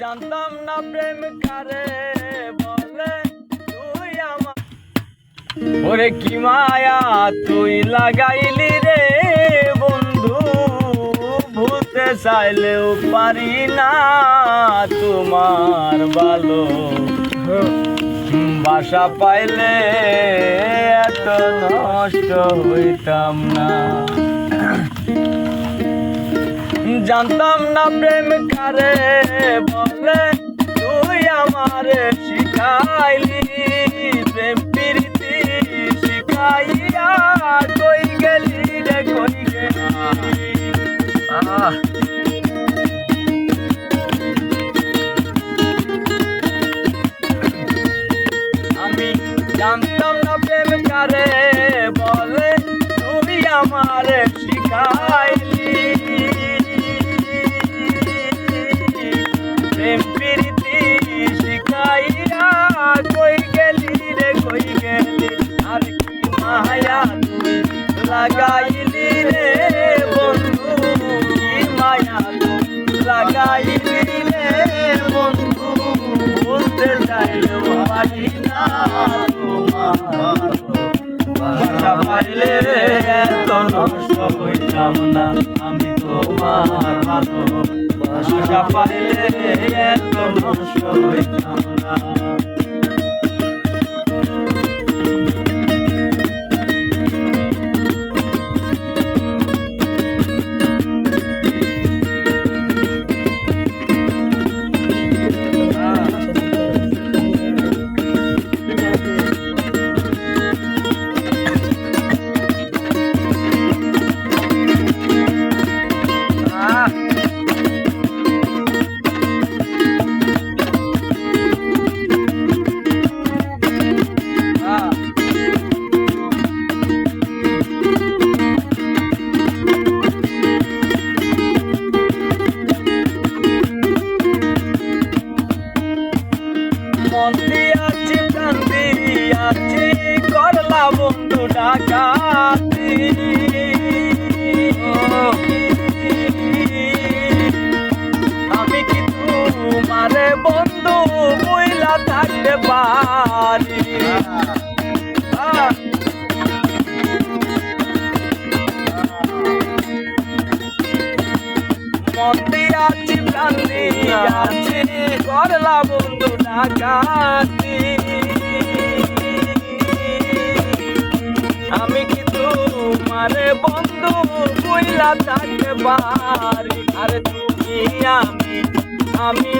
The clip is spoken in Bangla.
জানতাম না প্রেম কারে বলে তুই আমার। ওরে কি মায়া, তুই লাগাইলি রে বন্ধু, ভুলতে চাইলেও পারি না তোমার ভালো। বাসা পাইলে এত নষ্ট হইতাম না। জানতাম না প্রেম কারে বলে, তুই আমারে শিখাইলি। প্রেম প্রীতি শিখাইয়া কই গেলি রে, কই গেলি? আহ। আমি জানতাম না প্রেম কারে বলে, তুমি আমার শিখাইলি লাগাইলি রে বন্ধু, কি মায়া লাগাইলি রে বন্ধু, বলতে চাইলেও পারি না এত নষ্ট হইতাম না, আমি তোমার ভালো। বাসা পাইলে এত নষ্ট হইতাম না। মন দিয়াছি প্রাণ দিয়াছি করলা বন্ধু ডাকাতি। আমি কি তোমারে বন্ধু বইলা থাকতে পারি? আহ মন দিয়াছি করলা বন্ধু ডাকাতি আমি কি তোমারে বন্ধু কইলা থাকতে পারি? আর তুমি আমি আমি